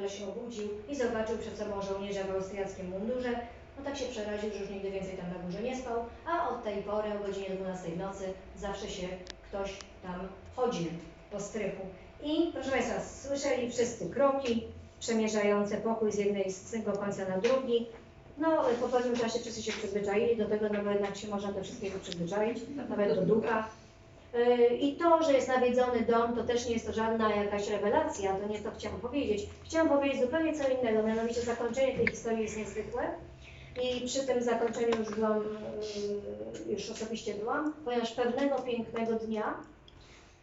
nagle się obudził i zobaczył przed sobą żołnierza w austriackim mundurze. No tak się przeraził, że już nigdy więcej tam na górze nie spał, a od tej pory o godzinie 12 w nocy zawsze się ktoś tam chodził po strychu. I proszę Państwa, słyszeli wszyscy kroki przemierzające pokój z jednego końca na drugi. No, po pewnym czasie wszyscy się przyzwyczaili do tego, no bo jednak się można do wszystkiego przyzwyczaić, nawet do ducha. Yy, I to, że jest nawiedzony dom, to też nie jest to żadna jakaś rewelacja, to nie to chciałam powiedzieć. Chciałam powiedzieć zupełnie co innego, mianowicie zakończenie tej historii jest niezwykłe. I przy tym zakończeniu już byłam, yy, już osobiście byłam, ponieważ pewnego pięknego dnia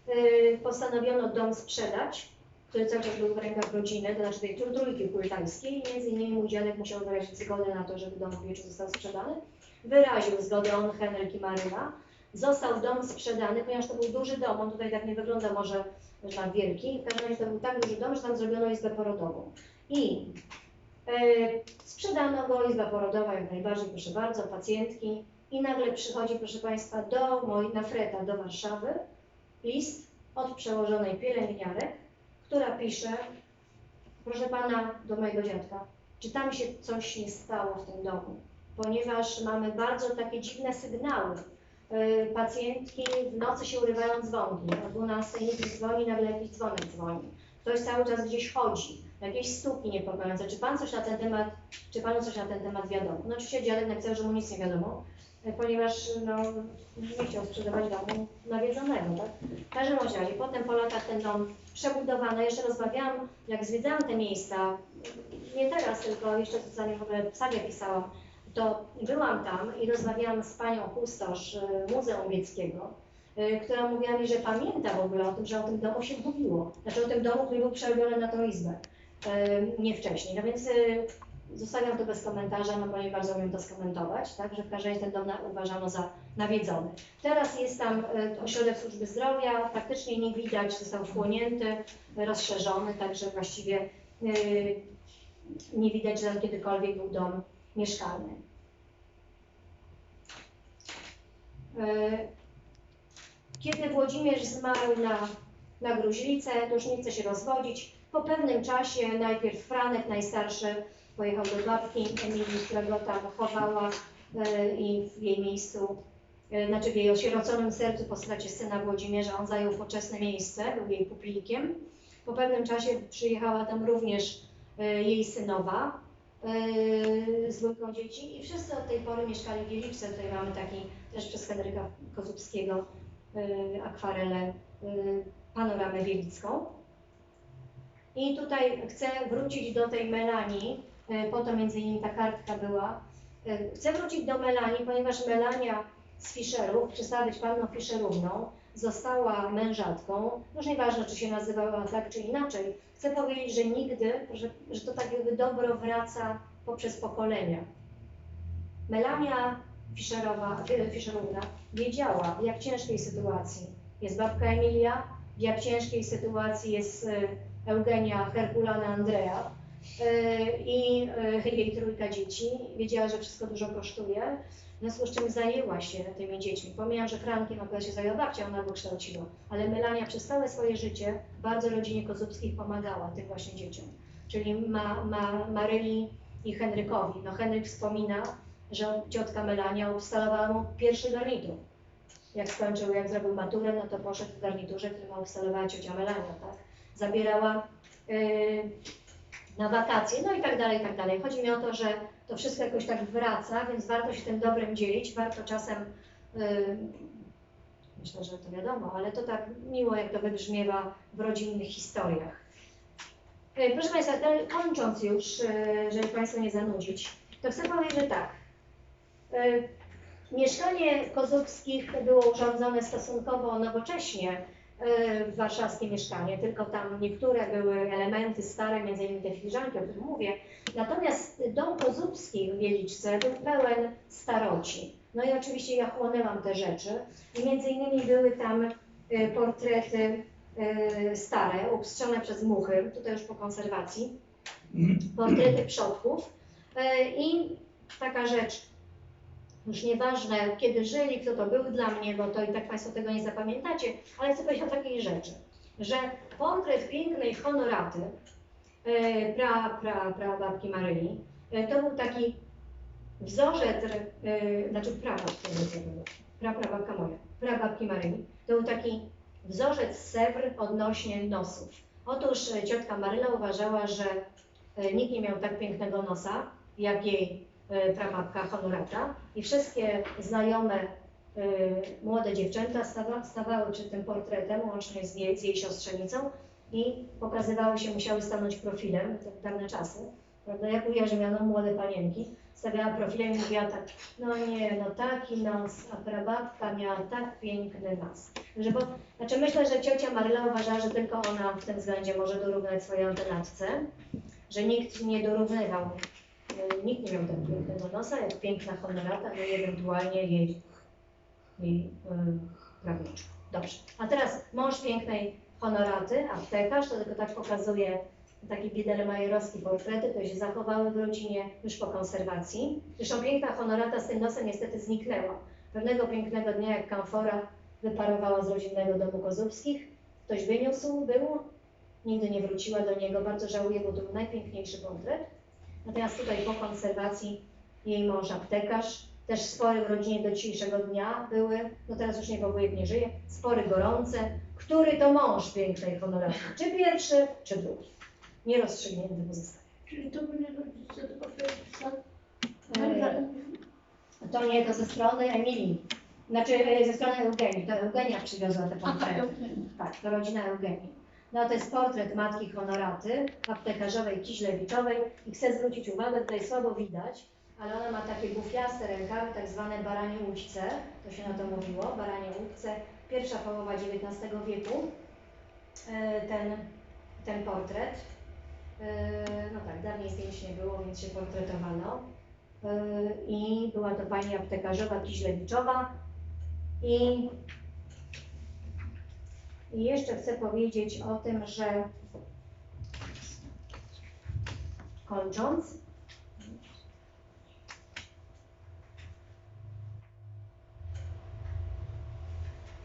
yy, postanowiono dom sprzedać, który cały czas był w rękach rodziny, to znaczy tej trójki puritańskiej. Między innymi mój dziadek musiał wyrazić zgodę na to, żeby dom w Wieczu został sprzedany. Wyraził zgodę on, Henryk i Maryna. Został dom sprzedany, ponieważ to był duży dom, on tutaj tak nie wygląda może że tam wielki, w każdym razie to był tak duży dom, że tam zrobiono izbę porodową. I e, sprzedano go, izba porodowa jak najbardziej, proszę bardzo, pacjentki. I nagle przychodzi, proszę Państwa, do mojej, na Freta, do Warszawy, list od przełożonej pielęgniarek, która pisze, proszę Pana, do mojego dziadka, czy tam się coś nie stało w tym domu, ponieważ mamy bardzo takie dziwne sygnały. Yy, Pacjentki w nocy się urywają dzwonki, o 12 nic dzwoni, nagle jakiś dzwonek dzwoni. Ktoś cały czas gdzieś chodzi, jakieś stuki niepokojące. Czy Pan coś na ten temat, czy Panu coś na ten temat wiadomo? No oczywiście dziadek napisał, że mu nic nie wiadomo, yy, ponieważ no, nie chciał sprzedawać domu nawiedzonego, tak? W każdym razie, potem po latach ten dom przebudowano, jeszcze rozmawiałam, jak zwiedzałam te miejsca, nie teraz, tylko jeszcze zanim w ogóle w pisałam, to byłam tam i rozmawiałam z panią kustosz y, Muzeum Wieckiego, y, która mówiła mi, że pamięta w ogóle o tym, że o tym domu się mówiło. Znaczy o tym domu, który był przerobiony na tą izbę, y, nie wcześniej. No więc zostawiam to bez komentarza, no bo nie bardzo umiem to skomentować, tak, że w każdym razie ten dom uważano za nawiedzony. Teraz jest tam ośrodek służby zdrowia, praktycznie nie widać, został wchłonięty, rozszerzony, także właściwie nie widać, że tam kiedykolwiek był dom mieszkalny. E, kiedy Włodzimierz zmarł na, na gruźlicę, to już nie chce się rozwodzić. Po pewnym czasie najpierw Franek, najstarszy, pojechał do babki Emilii, która go tam chowała e, i w jej miejscu, e, znaczy w jej osieroconym sercu postaci syna Włodzimierza, on zajął poczesne miejsce, był jej pupilkiem. Po pewnym czasie przyjechała tam również jej synowa, z dwójką dzieci i wszyscy od tej pory mieszkali w Wieliczce. Tutaj mamy taki też przez Henryka Kozubskiego yy, akwarelę yy, panoramę wielicką. I tutaj chcę wrócić do tej Melanii, yy, po to między innymi ta kartka była. Yy, chcę wrócić do Melanii, ponieważ Melania z Fischerów, przestała być panną Fischerówną, została mężatką, już nieważne, czy się nazywała tak, czy inaczej, chcę powiedzieć, że nigdy, że, że to tak jakby dobro wraca poprzez pokolenia. Melania Fischerowa, e, Fischerówna wiedziała, w jak ciężkiej sytuacji jest babka Emilia, w jak ciężkiej sytuacji jest e, Eugenia Herkulana Andrea e, i jej trójka dzieci. Wiedziała, że wszystko dużo kosztuje, w związku z czym zajęła się tymi dziećmi. Pomijam, że Frankiem akurat się zajęła babcia, ona go kształciła, ale Melania przez całe swoje życie bardzo rodzinie Kozubskich pomagała tym właśnie dzieciom. Czyli ma, ma, Maryli i Henrykowi. No Henryk wspomina, że ciotka Melania ustalowała mu pierwszy garnitur. Jak skończył, jak zrobił maturę, no to poszedł w garniturze, który ma ustalowała ciocia Melania, tak? Zabierała yy, na wakacje, no i tak dalej, i tak dalej. Chodzi mi o to, że to wszystko jakoś tak wraca, więc warto się tym dobrem dzielić, warto czasem, yy, myślę, że to wiadomo, ale to tak miło, jak to wybrzmiewa w rodzinnych historiach. Yy, proszę Państwa, kończąc już, yy, żeby Państwa nie zanudzić, to chcę powiedzieć, że tak. Yy, mieszkanie Kozubskich było urządzone stosunkowo nowocześnie, warszawskie mieszkanie, tylko tam niektóre były elementy stare, między innymi te filiżanki, o których mówię. Natomiast dom Kozubski w Wieliczce był pełen staroci. No i oczywiście ja chłonęłam te rzeczy. I między innymi były tam y, portrety y, stare, upstrzone przez muchy, tutaj już po konserwacji, portrety przodków. Y, i taka rzecz już nieważne, kiedy żyli, kto to był dla mnie, bo to i tak Państwo tego nie zapamiętacie, ale chcę powiedzieć o takiej rzeczy, że portret pięknej honoraty e, pra, pra, pra babki Maryi. E, To był taki wzorzec, e, znaczy prababka, pra, prababka moja, prababki Maryi. To był taki wzorzec Sewr odnośnie nosów. Otóż ciotka Maryla uważała, że nikt nie miał tak pięknego nosa, jak jej e, prababka Honorata i wszystkie znajome e, młode dziewczęta stawa, stawały przed tym portretem, łącznie z jej, z jej siostrzenicą i pokazywały się, musiały stanąć profilem, dawne czasy, prawda, jak ujarzmiano młode panienki, stawiała profilem i mówiła tak, no nie, no taki nos, a prababka miała tak piękny nos. Że bo, znaczy myślę, że ciocia Maryla uważała, że tylko ona w tym względzie może dorównać swojej antenatce, że nikt nie dorównywał, nikt nie miał tak pięknego nosa, jak piękna honorata, no i ewentualnie jej, jej y, prawniczka. Dobrze, a teraz mąż pięknej honoraty, aptekarz, to tylko tak pokazuje takie biedermajerowskie portrety, które się zachowały w rodzinie już po konserwacji. Zresztą piękna honorata z tym nosem niestety zniknęła. Pewnego pięknego dnia, jak kamfora wyparowała z rodzinnego domu Kozubskich, ktoś wyniósł, był, nigdy nie wróciła do niego, bardzo żałuję, bo to był najpiękniejszy portret. Natomiast tutaj po konserwacji jej mąż aptekarz, też spory w rodzinie do dzisiejszego dnia były, no teraz już niepokojek nie żyje, spory gorące, który to mąż pięknej honoraty, czy pierwszy, czy drugi. Nierozstrzygnięty pozostaje. Czyli to byli rodzice. E, To nie, to ze strony Emilii. Znaczy e, ze strony Eugenii. To Eugenia przywiozła te portrety. Tak, to rodzina Eugenii. No to jest portret matki Honoraty, aptekarzowej Kiźlewiczowej. I chcę zwrócić uwagę, tutaj słabo widać, ale ona ma takie bufiaste rękawy, tak zwane baranie łódźce, to się na to mówiło, baranie łódźce, pierwsza połowa XIX wieku, e, ten, ten portret. E, No tak, dawniej zdjęć nie było, więc się portretowano. E, I była to pani aptekarzowa Kiźlewiczowa. I i jeszcze chcę powiedzieć o tym, że kończąc,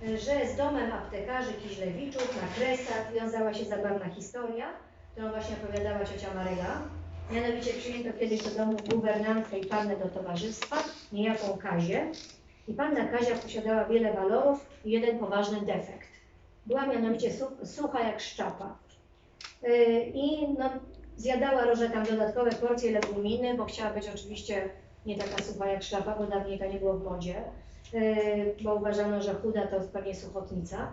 że z domem aptekarzy Kiźlewiczów na Kresach wiązała się zabawna historia, którą właśnie opowiadała ciocia Maryla. Mianowicie przyjęto kiedyś do domu guwernantkę i pannę do towarzystwa, niejaką Kazię. I panna Kazia posiadała wiele walorów i jeden poważny defekt. Była mianowicie su- sucha jak szczapa. Yy, I no, zjadała różne tam dodatkowe porcje leguminy, bo chciała być oczywiście nie taka sucha jak szczapa, bo dawniej to nie było w modzie, yy, bo uważano, że chuda to pewnie suchotnica.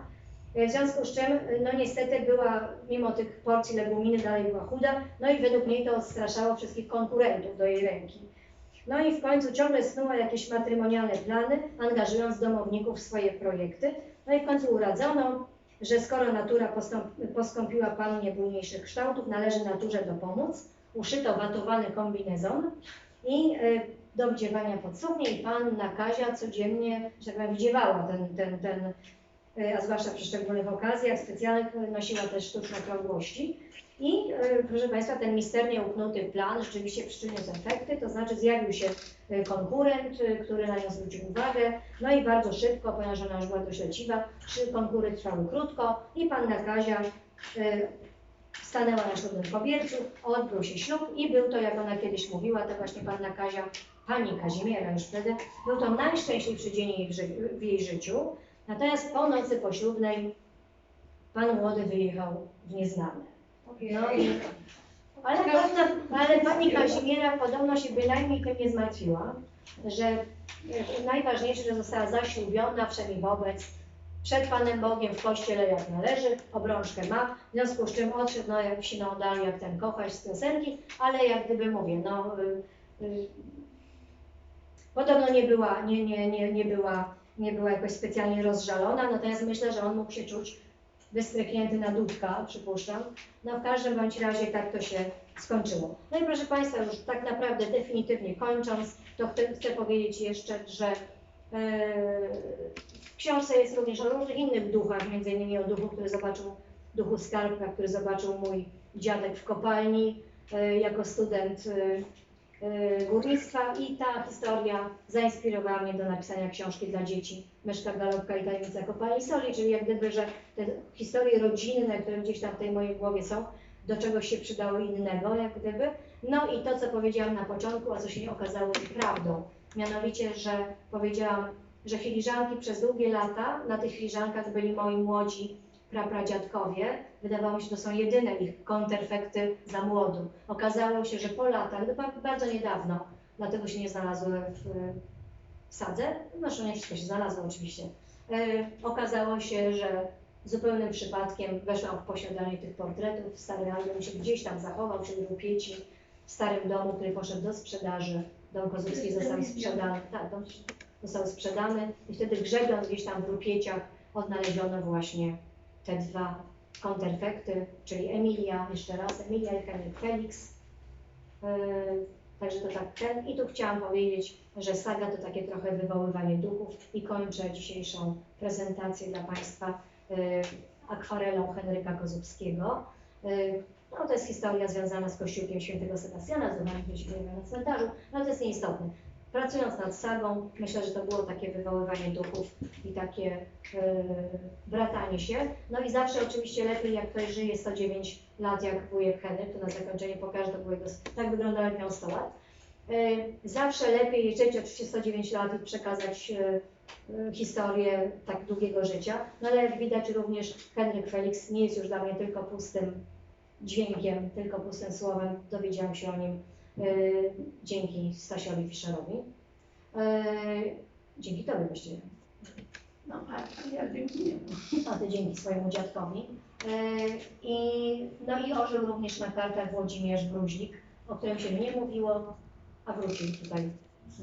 Yy, W związku z czym, no niestety była, mimo tych porcji leguminy dalej była chuda, no i według niej to odstraszało wszystkich konkurentów do jej ręki. No i w końcu ciągle snuła jakieś matrymonialne plany, angażując domowników w swoje projekty. No i w końcu uradzono, że skoro natura postąp- postąpiła pannie bujniejszych kształtów, należy naturze dopomóc. Uszyto watowany kombinezon i y, do wdziewania pod suknię i panna Kazia codziennie, że tak wdziewała ten, ten, ten a zwłaszcza przy szczególnych okazjach specjalnych nosiła też sztuczne krągłości. I y, proszę Państwa, ten misternie uknuty plan rzeczywiście przyniósł efekty, to znaczy zjawił się y, konkurent, który na nią zwrócił uwagę, no i bardzo szybko, ponieważ ona już była dość leciwa, konkury trwały krótko i panna Kazia stanęła na ślubnym kobiercu, odbył się ślub i był to, jak ona kiedyś mówiła, to właśnie panna Kazia, pani Kazimiera już wtedy, był to najszczęśliwszy dzień jej w, w jej życiu. Natomiast po nocy poślubnej pan młody wyjechał w nieznane. No i, ale, pewna, ale pani Kazimiera podobno się bynajmniej tym nie zmartwiła, że najważniejsze, że została zaślubiona wszemi wobec, przed Panem Bogiem w kościele jak należy, obrączkę ma, w związku z czym odszedł, no jak siną dali, jak ten kochasz z piosenki, ale jak gdyby mówię, no y, y, podobno nie była, nie, nie, nie, nie była, nie była jakoś specjalnie rozżalona, natomiast myślę, że on mógł się czuć wystrychnięty na dudka, przypuszczam. No w każdym bądź razie tak to się skończyło. No i proszę Państwa, już tak naprawdę definitywnie kończąc, to chcę, chcę powiedzieć jeszcze, że e, w książce jest również o różnych innych duchach, między innymi o duchu, który zobaczył, duchu skarbka, który zobaczył mój dziadek w kopalni e, jako student e, górnictwa i ta historia zainspirowała mnie do napisania książki dla dzieci Myszka Galopka i Tajemnica Kopalni Soli, czyli jak gdyby, że te historie rodzinne, które gdzieś tam w tej mojej głowie są, do czegoś się przydało innego, jak gdyby. No i to, co powiedziałam na początku, a co się okazało prawdą, mianowicie, że powiedziałam, że filiżanki przez długie lata, na tych filiżankach byli moi młodzi prapradziadkowie. Wydawało mi się, że to są jedyne ich konterfekty za młodu. Okazało się, że po latach, no ba- bardzo niedawno, dlatego się nie znalazły w, w sadze, zresztą nie wszystko się znalazło oczywiście, e, okazało się, że zupełnym przypadkiem weszłam w posiadanie tych portretów. Stary album się gdzieś tam zachował wśród rupieci w starym domu, który poszedł do sprzedaży. Dom Kozłowski został sprzedany. Tak, dom został sprzedany i wtedy grzebiąc gdzieś tam w rupieciach odnaleziono właśnie te dwa konterfekty, czyli Emilia, jeszcze raz Emilia i Henryk Felix. Yy, Także to tak ten. I tu chciałam powiedzieć, że saga to takie trochę wywoływanie duchów i kończę dzisiejszą prezentację dla Państwa y, akwarelą Henryka Kozubskiego. Y, No, to jest historia związana z kościółkiem świętego Sebastiana, zdobywanym który się pojawia na cmentarzu, no, to jest nieistotne. Pracując nad sagą, myślę, że to było takie wywoływanie duchów i takie y, bratanie się. No i zawsze oczywiście lepiej, jak ktoś żyje 109 lat, jak wujek Henryk, to na zakończenie pokażę, to tak wyglądał, jak miał 100 lat. Y, Zawsze lepiej żyć oczywiście 109 lat i przekazać y, y, historię tak długiego życia, no ale jak widać również Henryk Felix nie jest już dla mnie tylko pustym dźwiękiem, tylko pustym słowem. Dowiedziałam się o nim dzięki Stasiowi Fischerowi. Y, dzięki Tobie właściwie. No a ja dziękuję. A ty dzięki swojemu dziadkowi. E, I, no i ożył również na kartach Włodzimierz Bruźlik, o którym się nie mówiło, a wrócił tutaj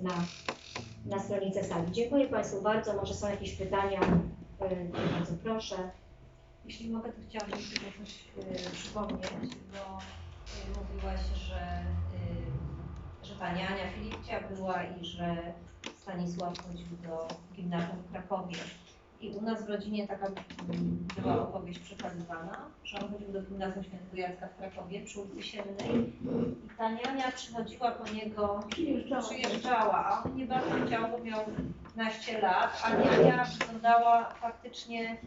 na, na stronicę sali. Dziękuję Państwu bardzo. Może są jakieś pytania? E, Bardzo proszę. Jeśli mogę, to chciałabym tylko coś przypomnieć, bo mówiłaś, że pani Ania Filipcia była i że Stanisław chodził do gimnazjum w Krakowie. I u nas w rodzinie taka była opowieść przekazywana, że on chodził do gimnazjum świętego Jacka w Krakowie przy ulicy Siennej i ta niania przychodziła po niego Przyjeżdżała. przyjeżdżała, a on nie bardzo chciał, bo miał 15 lat, a niania wyglądała faktycznie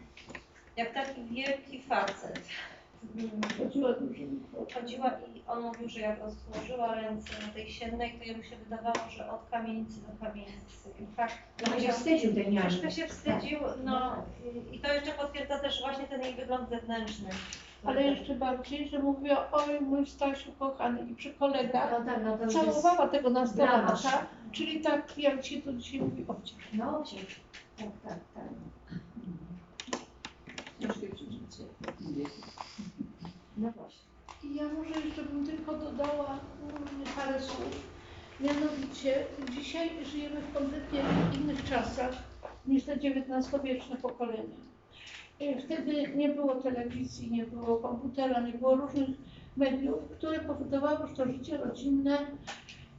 jak taki wielki facet. Chodziła i on mówił, że jak rozłożyła ręce na tej siennej, to jemu się wydawało, że od kamienicy do kamienicy. I tak No się wstydził tej niani. troszkę się wstydził, no i- to jeszcze potwierdza też właśnie ten jej wygląd zewnętrzny. Ale jeszcze bardziej, że mówiła, oj mój Stasiu kochany i przy kolegach No tak, no całowała tego nastolatka, czyli tak jak się to dzisiaj mówi obciach. No, cię. tak, tak, tak. Ciężkie przeżycie. No właśnie. I ja może jeszcze bym tylko dodała mm, parę słów. Mianowicie dzisiaj żyjemy w kompletnie innych czasach niż te XIX-wieczne pokolenia. Y, Wtedy nie było telewizji, nie było komputera, nie było różnych mediów, które powodowały, że to życie rodzinne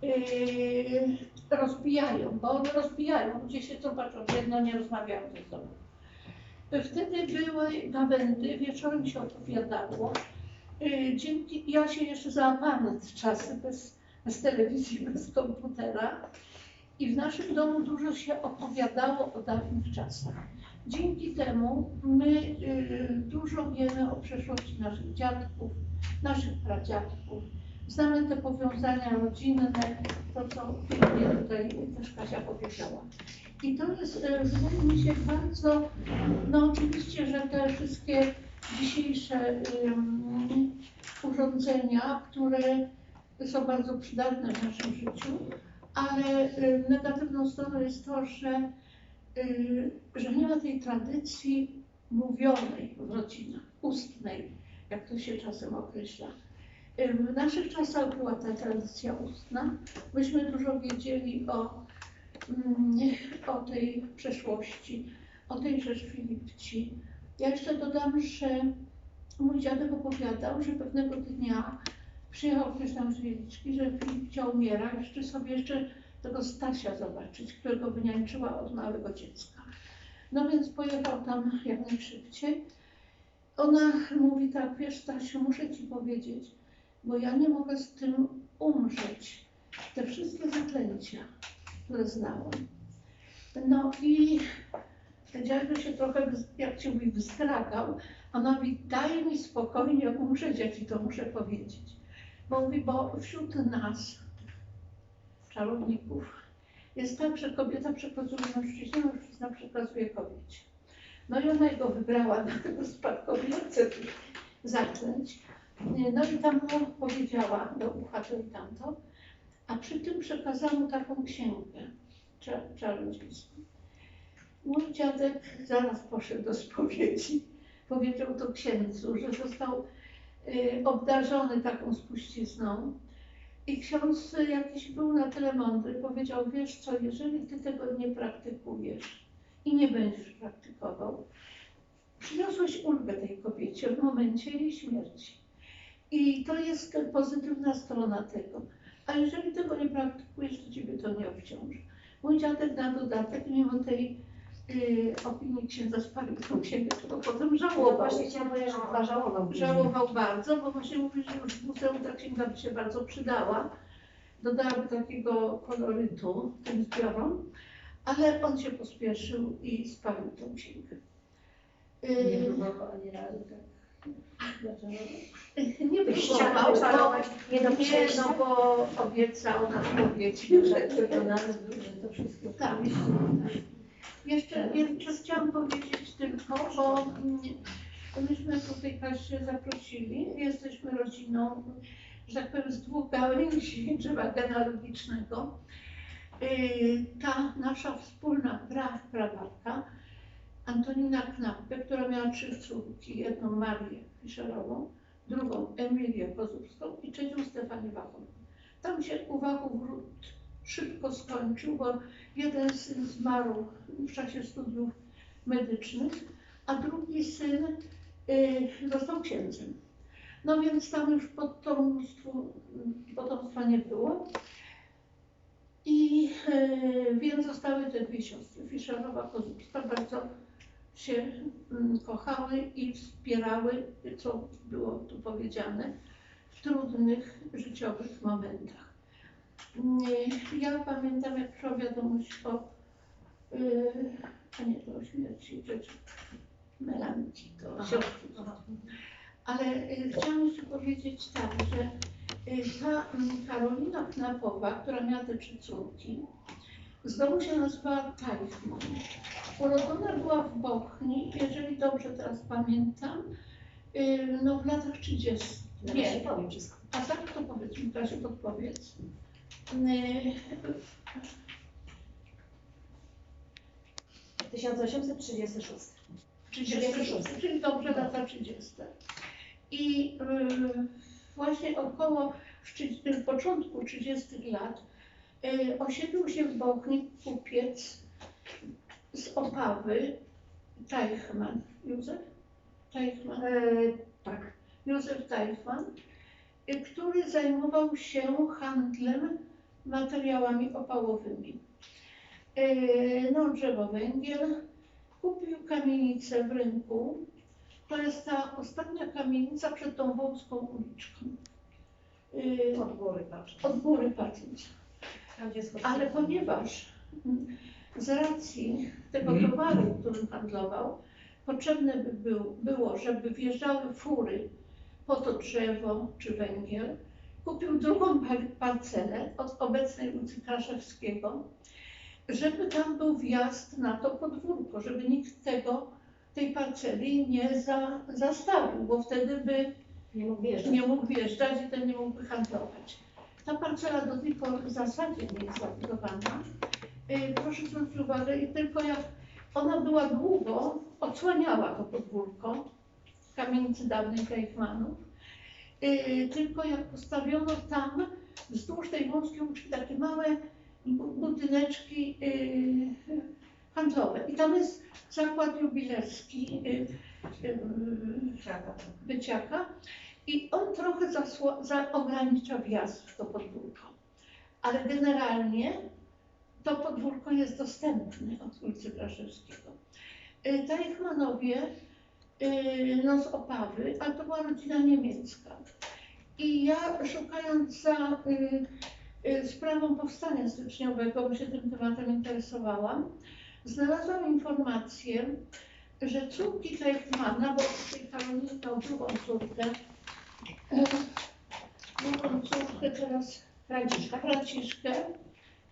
yy, rozbijają, bo one rozbijają. Ludzie się zobaczą, jedno nie rozmawiają ze sobą. Wtedy były gawędy, wieczorem się opowiadało. Y, Dzięki, ja się jeszcze załapałam na te czasy bez, bez telewizji, bez komputera i w naszym domu dużo się opowiadało o dawnych czasach. Dzięki temu my y, dużo wiemy o przeszłości naszych dziadków, naszych pradziadków. Znamy te powiązania rodzinne, to co tutaj też Kasia powiedziała. I to jest, y, wydaje mi się, bardzo, no oczywiście, że te wszystkie dzisiejsze urządzenia, które są bardzo przydatne w naszym życiu, ale negatywną stroną jest to, że, że nie ma tej tradycji mówionej w rodzinach, ustnej, jak to się czasem określa. W naszych czasach była ta tradycja ustna. Myśmy dużo wiedzieli o, mm, o tej przeszłości, o tej rzecz Filipci. Ja jeszcze dodam, że mój dziadek opowiadał, że pewnego dnia przyjechał ktoś tam z Wieliczki, że Filipcia umiera życzy sobie jeszcze tego Stasia zobaczyć, którego wyniańczyła od małego dziecka. No więc pojechał tam jak najszybciej. Ona mówi tak, wiesz Stasiu, muszę Ci powiedzieć, bo ja nie mogę z tym umrzeć. Te wszystkie zaklęcia, które znałam. No i ten dziadek się trochę, jak się mówi, wzdragał, a mówi, daj mi spokojnie umrzeć, ci to muszę powiedzieć. Bo mówi, bo wśród nas, czarowników, jest tak, że kobieta przekazuje mężczyźnie, mężczyzna przekazuje kobiecie. No i ona go wybrała na tego spadkobiercę zaklęć. No i tam mu powiedziała do ucha to i tamto, a przy tym przekazała mu taką księgę cza- czarodziejską. Mój dziadek zaraz poszedł do spowiedzi. Powiedział to księdzu, że został y, obdarzony taką spuścizną. I ksiądz jakiś był na tyle mądry, powiedział, wiesz co, jeżeli ty tego nie praktykujesz i nie będziesz praktykował, przyniosłeś ulgę tej kobiecie w momencie jej śmierci. I to jest pozytywna strona tego. A jeżeli tego nie praktykujesz, to ciebie to nie obciąży. Mój dziadek na dodatek, mimo tej y, opinii księdza spalił tą księgę, którą potem No żałował. właśnie chciałam powiedzieć, że chyba żałował. Żałował bardzo, bo właśnie mówi, że już w muzeum ta księga by się bardzo przydała. Dodałaby takiego kolorytu tym zbiorom, ale on się pospieszył i spalił tą księgę. Nie Y, próbował ani razu tak. Dlaczego? Nie próbował, czarować, nie do Nie, no bo obiecał na spowiedzi, że Przekonany był, że to wszystko Tak. Jeszcze, jeszcze chciałam powiedzieć tylko, bo mm, myśmy tu w tej klasie zaprosili, jesteśmy rodziną, że tak powiem, z dwóch gałęzi drzewa genealogicznego. Yy, Ta nasza wspólna pra, Antonina Knappe, która miała trzy córki, jedną Marię Fischerową, drugą Emilię Kozubską i trzecią Stefanię Wachową. Tam się u Wachów szybko skończył, bo jeden syn zmarł w czasie studiów medycznych, a drugi syn y, został księdzem. No więc tam już potomstwa nie było. I y, więc zostały te dwie siostry, Fischerowa, Kozubska, bardzo się mm, kochały i wspierały, co było tu powiedziane, w trudnych życiowych momentach. Ja pamiętam, jak przyszła wiadomość o, yy, a nie to o śmierci rzeczy Melanki, to siostry. Ale y, chciałam jeszcze powiedzieć tak, że y, ta mm, Karolina Knapowa, która miała te trzy córki, z domu się nazywała Teichmann. Urodzona była w Bochni, jeżeli dobrze teraz pamiętam, y, no w latach 30. No Nie, powiem wszystko. a tak to powiedz mi, Kasiu, podpowiedz. Yy, 1836. 36, czyli dobrze lata 30. I yy, właśnie około początku 30 lat yy, osiedlił się w Bochni kupiec z Opawy, Teichmann. Józef? Teichmann. E, tak. Józef Teichmann, y, który zajmował się handlem materiałami opałowymi. Y, No, drzewo węgiel, kupił kamienicę w rynku. To jest ta ostatnia kamienica przed tą wąską uliczką. Y, Od góry patrzę. Od góry patrząc. Ale ponieważ z racji tego towaru, którym handlował, potrzebne by był, było, żeby wjeżdżały fury po to drzewo czy węgiel, kupił drugą par- parcelę od obecnej ulicy Kraszewskiego, żeby tam był wjazd na to podwórko, żeby nikt tego, tej parceli nie za, zastawił, bo wtedy by Nie mógł wjeżdżać. nie mógł wjeżdżać i ten nie mógłby handlować. Ta parcela do tej pory w zasadzie nie jest zabudowana. Y, Proszę zwrócić uwagę, i tylko jak ona była długo, odsłaniała to podwórko kamienicy dawnej Kajchmanów, y, tylko jak postawiono tam wzdłuż tej wąskiej uliczki takie małe bu- budyneczki y, handlowe. I tam jest zakład jubilerski Ciaka, tak. wyciaka i on trochę ogranicza wjazd w to podwórko. Ale generalnie to podwórko jest dostępne od ulicy Kraszewskiego. Teichmanowie y, no z Opawy, ale to była rodzina niemiecka. I ja szukając za y, y, sprawą powstania styczniowego, bo się tym tematem interesowałam, znalazłam informację, że córki Teichmana, bo tutaj Karolina miał drugą córkę, drugą córkę teraz Franciszka. Franciszkę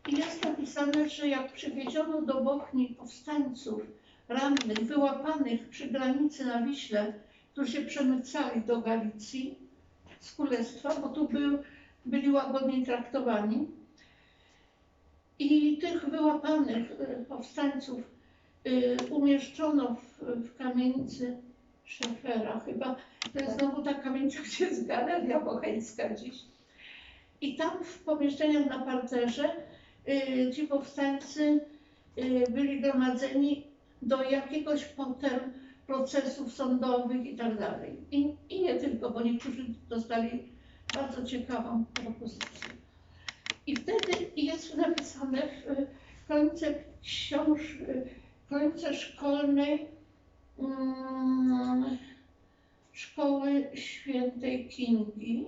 i jest napisane, że jak przywieziono do Bochni powstańców rannych, wyłapanych przy granicy na Wiśle, którzy się przemycali do Galicji z Królestwa, bo tu był, byli łagodnie traktowani. I tych wyłapanych y, powstańców y, umieszczono w, w kamienicy Szefera. Chyba to jest znowu ta kamienica, gdzie jest Galeria Bocheńska dziś. I tam w pomieszczeniach na parterze y, ci powstańcy byli gromadzeni do jakiegoś potem procesów sądowych i tak dalej. I, I nie tylko, bo niektórzy dostali bardzo ciekawą propozycję. I wtedy jest napisane w kronice książ, w kronice szkolnej mm, szkoły świętej Kingi,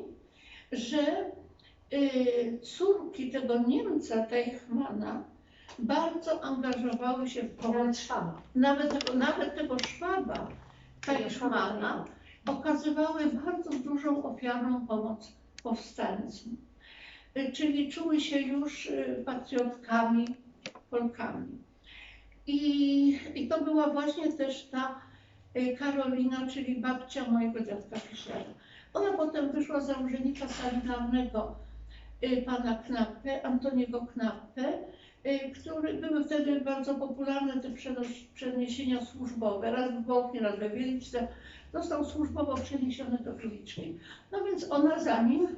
że y, córki tego Niemca Teichmana bardzo angażowały się w pomoc Nawet Szwaba. nawet tego, Szwaba Teichmana okazywały bardzo dużą ofiarną pomoc powstańcom. Czyli czuły się już y, patriotkami, Polkami. I, I to była właśnie też ta y, Karolina, czyli babcia mojego dziadka Fischera. Ona potem wyszła za urzędnika sanitarnego y, pana Knappe, Antoniego Knappe, który były wtedy bardzo popularne te przeniesienia służbowe, raz w Bochni, raz we Wieliczce. Został służbowo przeniesiony do Wieliczki. No więc ona za nim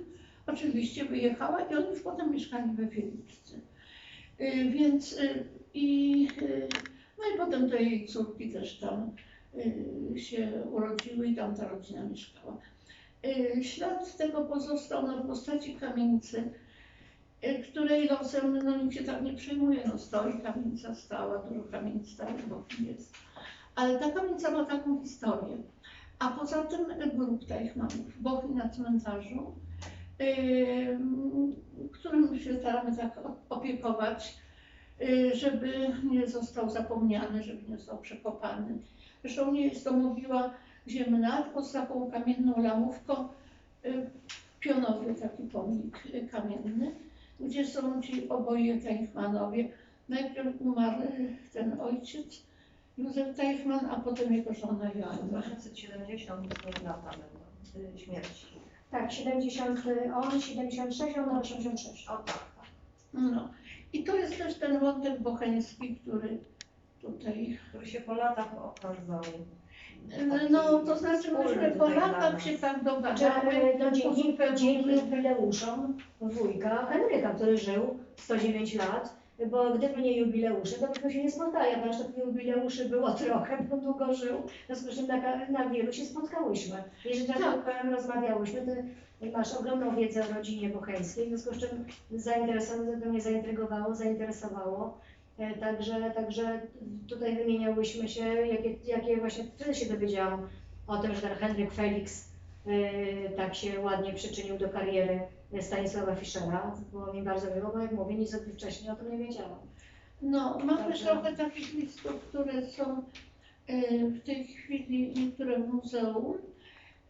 oczywiście wyjechała i oni już potem mieszkali we Wieliczce. Y, Więc y, i, y, no i potem te jej córki też tam y, się urodziły i tam ta rodzina mieszkała. Y, Ślad tego pozostał na postaci kamienicy, y, której losem no, nikt się tak nie przejmuje. No, stoi kamienica stała, dużo kamienic stałych bo jest. Ale ta kamienica ma taką historię. A poza tym y, grób Teichmannów w Bochni na cmentarzu, y, którym się staramy tak opiekować, y, żeby nie został zapomniany, żeby nie został przekopany. Zresztą nie jest to mogiła ziemna, tylko z taką kamienną lamówką y, w Pionowie taki pomnik kamienny, gdzie są ci oboje Teichmanowie. Najpierw umarł ten ojciec Józef Teichmann, a potem jego żona Joanna. 870 lata y, śmierci. Tak, 70, on 76, ona 86. O tak, tak. No. I to jest też ten wątek bocheński, który tutaj Który się po latach okazał. No, to znaczy myśmy po latach się tak dogadały. no, dzięki, dzięki jubileuszom wujka Henryka, który żył 109 lat, bo gdyby nie jubileusze, to byśmy się nie spotkali, a ponieważ tych jubileuszy było trochę, bo długo żył, w związku z czym na, na wielu się spotkałyśmy. Jeżeli tak Tak. powiem, rozmawiałyśmy, ty masz ogromną wiedzę o rodzinie bocheńskiej, w związku z czym zainteresowało, to mnie zaintrygowało, zainteresowało. E, Także, także tutaj wymieniałyśmy się, jakie, jakie właśnie wtedy się dowiedziałam o tym, że ten Henryk Felix y, tak się ładnie przyczynił do kariery Stanisława Fischera. Było mi bardzo miło, bo jak mówię, nic wcześniej o tym nie wiedziałam. No, mamy Dobrze. trochę takich listów, które są e, w tej chwili niektóre w muzeum.